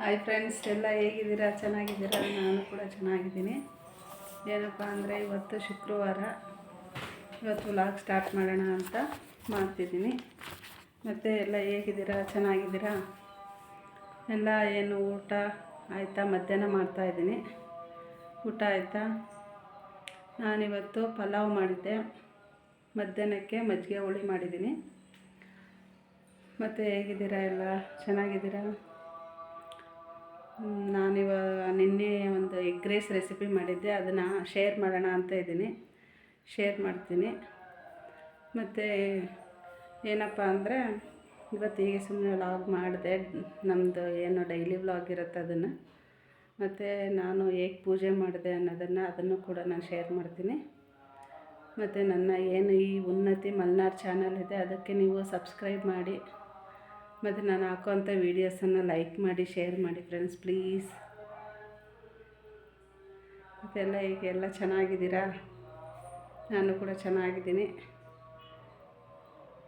Hi friends ಎಲ್ಲ ಹೇಗಿದ್ದೀರಾ? ಚೆನ್ನಾಗಿದ್ದೀರಾ? ನಾನು ಕೂಡ ಚೆನ್ನಾಗಿದ್ದೀನಿ. ಏನಪ್ಪ ಅಂದರೆ ಇವತ್ತು ಶುಕ್ರವಾರ. ಇವತ್ತು ವ್ಲಾಗ್ ಸ್ಟಾರ್ಟ್ ಮಾಡೋಣ ಅಂತ ಮಾಡ್ತಿದ್ದೀನಿ. ಮತ್ತು ಎಲ್ಲ ಹೇಗಿದ್ದೀರಾ? ಚೆನ್ನಾಗಿದ್ದೀರಾ? ಎಲ್ಲ ಏನು ಊಟ ಆಯಿತಾ? ಮಧ್ಯಾಹ್ನ ಮಾಡ್ತಾಯಿದ್ದೀನಿ ಊಟ ಆಯಿತಾ? ನಾನಿವತ್ತು ಪಲಾವ್ ಮಾಡಿದ್ದೆ. ಮಧ್ಯಾಹ್ನಕ್ಕೆ ಮಜ್ಜಿಗೆ ಹುಳಿ ಮಾಡಿದ್ದೀನಿ. ಮತ್ತು ಹೇಗಿದ್ದೀರಾ ಎಲ್ಲ? ಚೆನ್ನಾಗಿದ್ದೀರಾ? ನಾನಿವಾಗ ನಿನ್ನೆ ಒಂದು ಎಗ್ ರೈಸ್ ರೆಸಿಪಿ ಮಾಡಿದ್ದೆ, ಅದನ್ನು ಶೇರ್ ಮಾಡೋಣ ಅಂತ ಇದ್ದೀನಿ. ಶೇರ್ ಮಾಡ್ತೀನಿ. ಮತ್ತು ಏನಪ್ಪ ಅಂದರೆ, ಇವತ್ತು ಈಗ ಸುಮ್ಮನೆ ವ್ಲಾಗ್ ಮಾಡಿದೆ ನಮ್ಮದು ಏನು ಡೈಲಿ ವ್ಲಾಗ್ ಇರುತ್ತೆ ಅದನ್ನು. ಮತ್ತು ನಾನು ಹೇಗೆ ಪೂಜೆ ಮಾಡಿದೆ ಅನ್ನೋದನ್ನು ಅದನ್ನು ಕೂಡ ನಾನು ಶೇರ್ ಮಾಡ್ತೀನಿ. ಮತ್ತು ನನ್ನ ಏನು ಈ ಉನ್ನತಿ ಮಲ್ನಾಡ್ ಚಾನಲ್ ಇದೆ, ಅದಕ್ಕೆ ನೀವು ಸಬ್ಸ್ಕ್ರೈಬ್ ಮಾಡಿ. ಮತ್ತು ನಾನು ಹಾಕೋವಂಥ ವೀಡಿಯೋಸನ್ನು ಲೈಕ್ ಮಾಡಿ, ಶೇರ್ ಮಾಡಿ ಫ್ರೆಂಡ್ಸ್ ಪ್ಲೀಸ್ ಮತ್ತೆಲ್ಲ ಈಗ ಎಲ್ಲ ಚೆನ್ನಾಗಿದ್ದೀರಾ? ನಾನು ಕೂಡ ಚೆನ್ನಾಗಿದ್ದೀನಿ.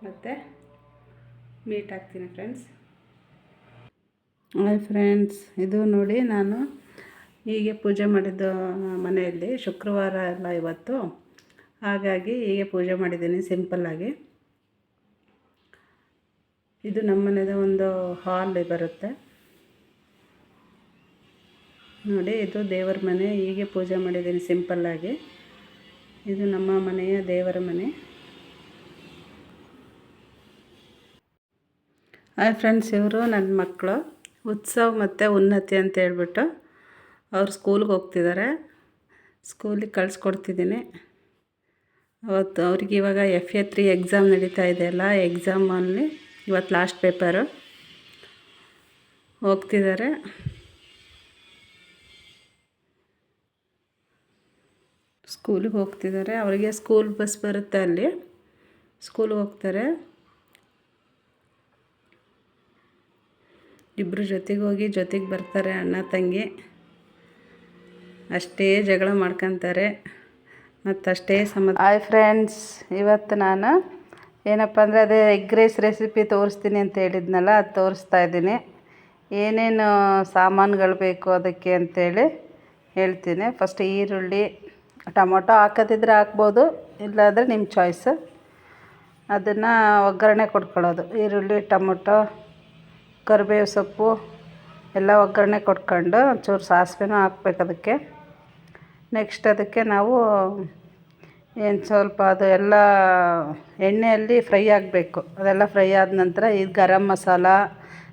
ಮತ್ತು ಮೀಟ್ ಆಗ್ತೀನಿ ಫ್ರೆಂಡ್ಸ್ ಹಾಯ್ ಫ್ರೆಂಡ್ಸ್ ಇದು ನೋಡಿ ನಾನು ಹೀಗೆ ಪೂಜೆ ಮಾಡಿದ್ದು ಮನೆಯಲ್ಲಿ ಶುಕ್ರವಾರ ಅಲ್ಲ ಇವತ್ತು. ಹಾಗಾಗಿ ಹೀಗೆ ಪೂಜೆ ಮಾಡಿದ್ದೀನಿ ಸಿಂಪಲ್ಲಾಗಿ ಇದು ನಮ್ಮ ಮನೆದು ಒಂದು ಹಾಲ್ ಬರುತ್ತೆ. ನೋಡಿ, ಇದು ದೇವರ ಮನೆ. ಹೀಗೆ ಪೂಜೆ ಮಾಡಿದ್ದೀನಿ ಸಿಂಪಲ್ಲಾಗಿ ಇದು ನಮ್ಮ ಮನೆಯ ದೇವರ ಮನೆ. ಹಾಯ್ ಫ್ರೆಂಡ್ಸ್ ಇವರು ನನ್ನ ಮಕ್ಕಳು ಉತ್ಸವ ಮತ್ತು ಉನ್ನತಿ ಅಂತ ಹೇಳ್ಬಿಟ್ಟು ಅವ್ರು ಸ್ಕೂಲ್ಗೆ ಹೋಗ್ತಿದ್ದಾರೆ ಸ್ಕೂಲಿಗೆ ಕಳಿಸ್ಕೊಡ್ತಿದ್ದೀನಿ. ಅವತ್ತು ಅವ್ರಿಗೆ ಇವಾಗ ಎಫ್ ಎ ತ್ರೀ ಎಕ್ಸಾಮ್ ನಡೀತಾ ಇದೆಯಲ್ಲ ಎಕ್ಸಾಮಲ್ಲಿ ಇವತ್ತು ಲಾಸ್ಟ್ ಪೇಪರು ಹೋಗ್ತಿದ್ದಾರೆ. ಸ್ಕೂಲಿಗೆ ಹೋಗ್ತಿದ್ದಾರೆ. ಅವರಿಗೆ ಸ್ಕೂಲ್ ಬಸ್ ಬರುತ್ತೆ ಅಲ್ಲಿ. ಸ್ಕೂಲ್ಗೆ ಹೋಗ್ತಾರೆ. ಇಬ್ಬರು ಜೊತೆಗೆ ಹೋಗಿ ಜೊತೆಗೆ ಬರ್ತಾರೆ ಅಣ್ಣ, ತಂಗಿ. ಅಷ್ಟೇ ಜಗಳ ಮಾಡ್ಕೊತಾರೆ. ಮತ್ತು ಅಷ್ಟೇ ಸಮ ಹಾಯ್ ಫ್ರೆಂಡ್ಸ್ ಇವತ್ತು ನಾನು ಏನಪ್ಪ ಅಂದರೆ ಅದೇ ಎಗ್ ರೈಸ್ ರೆಸಿಪಿ ತೋರಿಸ್ತೀನಿ ಅಂತ ಹೇಳಿದ್ನಲ್ಲ, ಅದು ತೋರಿಸ್ತಾ ಇದ್ದೀನಿ. ಏನೇನು ಸಾಮಾನುಗಳು ಬೇಕು ಅದಕ್ಕೆ ಅಂತೇಳಿ ಹೇಳ್ತೀನಿ. ಫಸ್ಟ್ ಈರುಳ್ಳಿ, ಟೊಮೊಟೊ ಹಾಕೋದಿದ್ರೆ ಹಾಕ್ಬೋದು, ಇಲ್ಲಾಂದರೆ ನಿಮ್ಮ ಚಾಯ್ಸ್ ಅದನ್ನು ಒಗ್ಗರಣೆ ಕೊಟ್ಕೊಳ್ಳೋದು. ಈರುಳ್ಳಿ, ಟೊಮೊಟೊ, ಕರಿಬೇವು ಸೊಪ್ಪು ಎಲ್ಲ ಒಗ್ಗರಣೆ ಕೊಟ್ಕೊಂಡು ಒಂಚೂರು ಸಾಸಿವೆನೂ ಹಾಕ್ಬೇಕು ಅದಕ್ಕೆ. ನೆಕ್ಸ್ಟ್ ಅದಕ್ಕೆ ನಾವು ಏನು ಸ್ವಲ್ಪ ಅದು ಎಲ್ಲ ಎಣ್ಣೆಯಲ್ಲಿ ಫ್ರೈ ಆಗಬೇಕು. ಅದೆಲ್ಲ ಫ್ರೈ ಆದ ನಂತರ ಈ garam masala,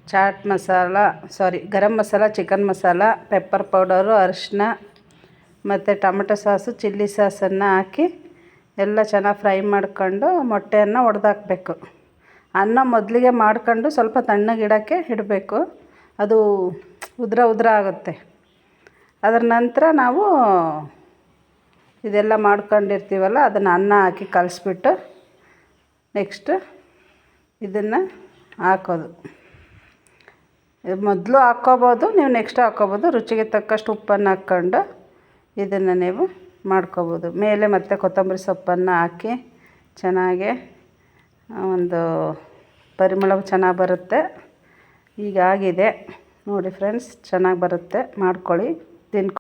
chaat masala, sorry, garam masala, chicken masala, pepper powder, ಅರಿಶಿನ ಮತ್ತು ಟೊಮೆಟೊ ಸಾಸು, ಚಿಲ್ಲಿ ಸಾಸನ್ನು ಹಾಕಿ ಎಲ್ಲ ಚೆನ್ನಾಗಿ ಫ್ರೈ ಮಾಡ್ಕೊಂಡು ಮೊಟ್ಟೆಯನ್ನು ಒಡೆದಾಕ್ಬೇಕು. ಅನ್ನ ಮೊದಲಿಗೆ ಮಾಡ್ಕೊಂಡು ಸ್ವಲ್ಪ ತಣ್ಣಗಿಡೋಕ್ಕೆ ಇಡಬೇಕು. ಅದು ಉದ್ರ ಉದ್ರ ಆಗುತ್ತೆ. ಅದರ ನಂತರ ನಾವು ಇದೆಲ್ಲ ಮಾಡ್ಕೊಂಡಿರ್ತೀವಲ್ಲ, ಅದನ್ನು ಅನ್ನ ಹಾಕಿ ಕಲಿಸ್ಬಿಟ್ಟು ನೆಕ್ಸ್ಟ್ ಇದನ್ನು ಹಾಕೋದು. ಮೊದಲು ಹಾಕ್ಕೋಬೋದು ನೀವು ನೆಕ್ಸ್ಟ್ ಹಾಕ್ಕೋಬೋದು ರುಚಿಗೆ ತಕ್ಕಷ್ಟು ಉಪ್ಪನ್ನು ಹಾಕ್ಕೊಂಡು ಇದನ್ನು ನೀವು ಮಾಡ್ಕೋಬೋದು. ಮೇಲೆ ಮತ್ತೆ ಕೊತ್ತಂಬರಿ ಸೊಪ್ಪನ್ನು ಹಾಕಿ ಚೆನ್ನಾಗೆ ಒಂದು ಪರಿಮಳ ಚೆನ್ನಾಗಿ ಬರುತ್ತೆ. ಈಗ ಆಗಿದೆ. ನೋಡಿ ಫ್ರೆಂಡ್ಸ್ ಚೆನ್ನಾಗಿ ಬರುತ್ತೆ. ಮಾಡ್ಕೊಳ್ಳಿ. ತಿನ್ಕೊ